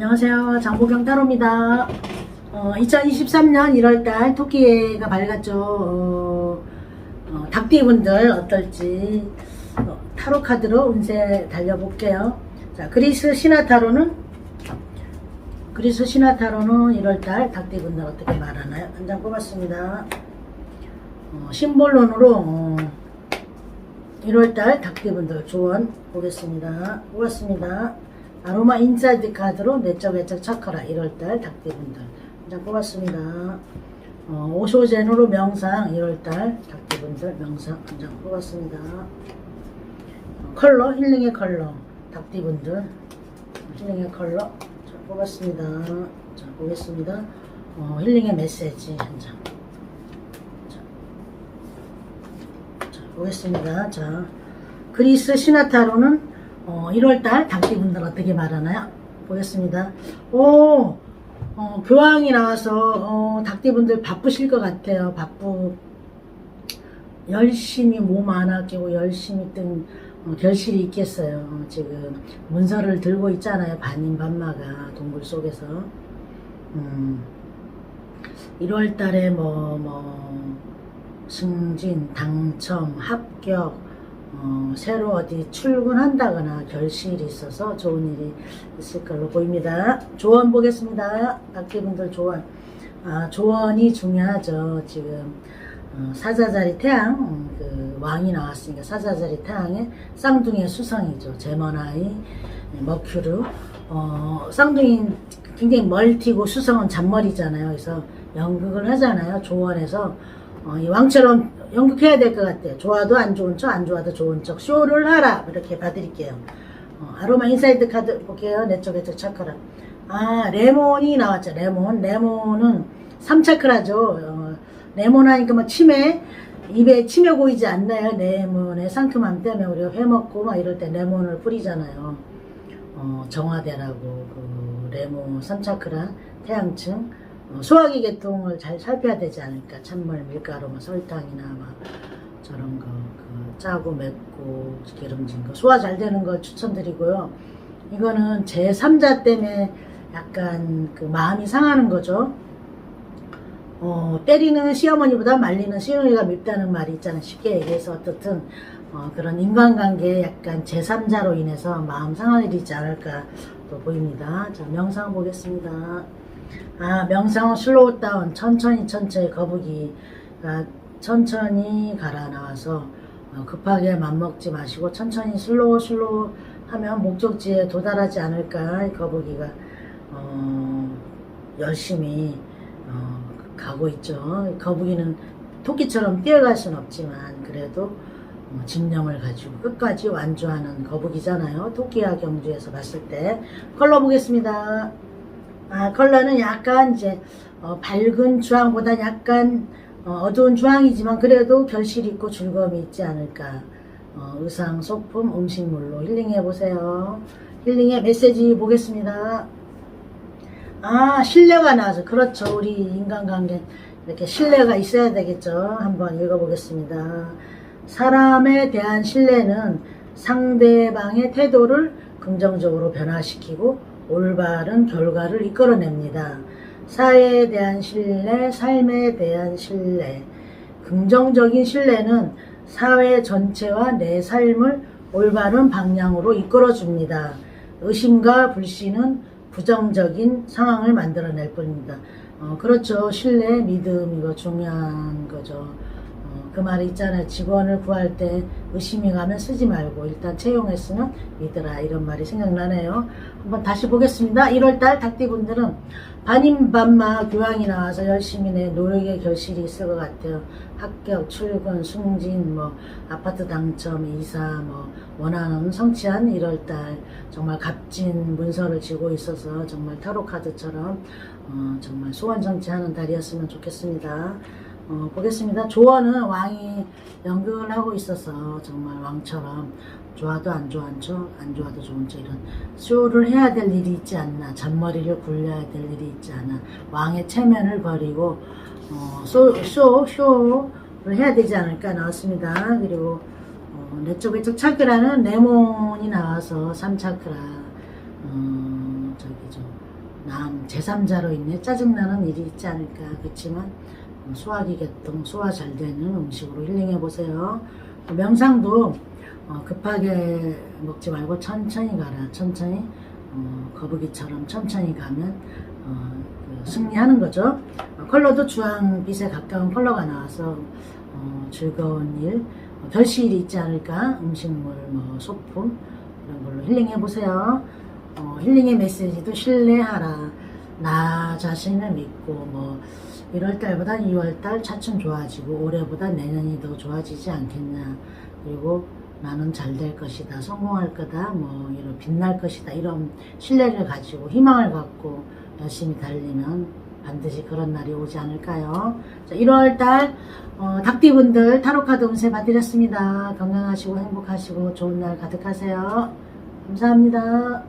안녕하세요. 장보경 타로입니다. 어, 2023년 1월달 토끼가 밝았죠. 어, 어, 닭띠분들 어떨지 어, 타로 카드로 운세 달려볼게요. 자, 그리스 신화 타로는 그리스 신화 타로는 1월달 닭띠분들 어떻게 말하나요? 한 장 뽑았습니다. 어, 심볼론으로 어, 1월달 닭띠분들 조언 보겠습니다. 뽑았습니다. 아로마 인사이드 카드로 내적 외적 차크라 1월달 닭띠분들 한장 뽑았습니다. 어, 오쇼젠으로 명상 1월달 닭띠분들 명상 한장 뽑았습니다. 어, 컬러 힐링의 컬러 닭띠분들 힐링의 컬러 자, 뽑았습니다. 자 보겠습니다. 어, 힐링의 메시지 한 장. 자, 자, 보겠습니다. 자 그리스 시나타로는 어, 1월달 당띠분들 어떻게 말하나요? 보겠습니다. 오, 어, 교황이 나와서 어, 닭띠분들 바쁘실 것 같아요. 바쁘 열심히 몸 안 아끼고 열심히 뜬 어, 결실이 있겠어요. 어, 지금 문서를 들고 있잖아요. 반인반마가 동굴 속에서. 음, 1월 달에 뭐, 뭐, 승진, 당첨, 합격, 어, 새로 어디 출근한다거나 결실이 있어서 좋은 일이 있을 걸로 보입니다. 조언 보겠습니다. 학기분들 조언. 아, 조언이 중요하죠. 지금 어, 사자자리 태양, 음, 그 왕이 나왔으니까 사자자리 태양의 쌍둥이의 수성이죠. 제머나이, 머큐르. 어, 쌍둥이 굉장히 멀티고 수성은 잔머리잖아요. 그래서 연극을 하잖아요. 조언에서 어, 이 왕처럼 연극해야 될 것 같아요. 좋아도 안 좋은 척, 안 좋아도 좋은 척. 쇼를 하라. 이렇게 봐드릴게요. 어, 아로마 인사이드 카드 볼게요. 내 쪽에 쪽 차크라. 아, 레몬이 나왔죠. 레몬. 레몬은 3차크라죠. 어, 레몬 하니까 막 치매, 입에 치매 고이지 않나요? 레몬의 상큼함 때문에 우리가 회 먹고 막 이럴 때 레몬을 뿌리잖아요. 어, 정화대라고 그 레몬 3차크라 태양층 어, 소화기 계통을 잘 살펴야 되지 않을까. 찬물 밀가루 뭐 설탕이나 막 저런 거 그 짜고 맵고 기름진 거. 소화 잘 되는 걸 추천드리고요. 이거는 제 3자 때문에 약간 그 마음이 상하는 거죠. 어, 때리는 시어머니보다 말리는 시어머니가 밉다는 말이 있잖아요. 쉽게 얘기해서 어떻든 어, 그런 인간관계에 약간 제3자로 인해서 마음 상할 일이 있지 않을까 또 보입니다. 자 명상 보겠습니다 아, 명상은 슬로우 다운, 천천히 천천히 거북이가 천천히 갈아 나와서 어, 급하게 맘먹지 마시고 천천히 슬로우 슬로우 하면 목적지에 도달하지 않을까 이 거북이가 어, 열심히 어, 가고 있죠. 거북이는 토끼처럼 뛰어갈 순 없지만 그래도 어, 집념을 가지고 끝까지 완주하는 거북이잖아요. 토끼와 경주에서 봤을 때 컬러 보겠습니다. 아, 컬러는 약간 이제 어, 밝은 주황보다 약간 어, 두운 주황이지만 그래도 결실 있고 즐거움이 있지 않을까. 어, 의상, 소품, 음식물로 힐링해 보세요. 힐링의 메시지 보겠습니다. 아, 신뢰가 나와서 그렇죠. 우리 인간관계 이렇게 신뢰가 있어야 되겠죠. 한번 읽어보겠습니다. 사람에 대한 신뢰는 상대방의 태도를 긍정적으로 변화시키고 올바른 결과를 이끌어냅니다. 사회에 대한 신뢰, 삶에 대한 신뢰, 긍정적인 신뢰는 사회 전체와 내 삶을 올바른 방향으로 이끌어줍니다. 의심과 불신은 부정적인 상황을 만들어낼 뿐입니다. 어, 그렇죠. 신뢰, 믿음, 이거 중요한 거죠. 어, 그 말이 있잖아요. 직원을 구할 때 의심이 가면 쓰지 말고 일단 채용했으면 믿으라. 이런 말이 생각나네요. 한번 다시 보겠습니다. 1월달 닭띠분들은 반인반마 교황이 나와서 열심히 내 노력의 결실이 있을 것 같아요. 합격, 출근, 승진, 뭐 아파트 당첨, 이사, 뭐 원하는 성취한 1월달 정말 값진 문서를 쥐고 있어서 정말 타로 카드처럼 어, 정말 소원 성취하는 달이었으면 좋겠습니다. 어, 보겠습니다. 조언은 왕이 연극을 하고 있어서 정말 왕처럼 좋아도 안 좋은 척, 안 좋아도 좋은 척 이런 쇼를 해야 될 일이 있지 않나, 잔머리를 굴려야 될 일이 있지 않나, 왕의 체면을 버리고 어, 쇼, 쇼, 쇼를 해야 되지 않을까 나왔습니다. 그리고 어, 내쪽 외쪽 차크라는 레몬이 나와서 3차크라 어, 저기 좀 남 제3자로 인해 짜증나는 일이 있지 않을까 그렇지만 어, 소화기 개통 소화 잘 되는 음식으로 힐링해 보세요. 명상도 어, 급하게 먹지 말고 천천히 가라. 천천히 어, 거북이처럼 천천히 가면 어, 그 승리하는 거죠. 어, 컬러도 주황빛에 가까운 컬러가 나와서 어, 즐거운 일 어, 결실이 있지 않을까? 음식물 뭐 소품 이런 걸로 힐링해 보세요. 어, 힐링의 메시지도 신뢰하라. 나 자신을 믿고 뭐 1월 달보다 2월 달 차츰 좋아지고 올해보다 내년이 더 좋아지지 않겠냐. 그리고 나는 잘 될 것이다. 성공할 거다. 뭐 이런 빛날 것이다. 이런 신뢰를 가지고 희망을 갖고 열심히 달리면 반드시 그런 날이 오지 않을까요? 자, 1월 달 어, 닭띠분들 타로카드 운세 봐드렸습니다. 건강하시고 행복하시고 좋은 날 가득하세요. 감사합니다.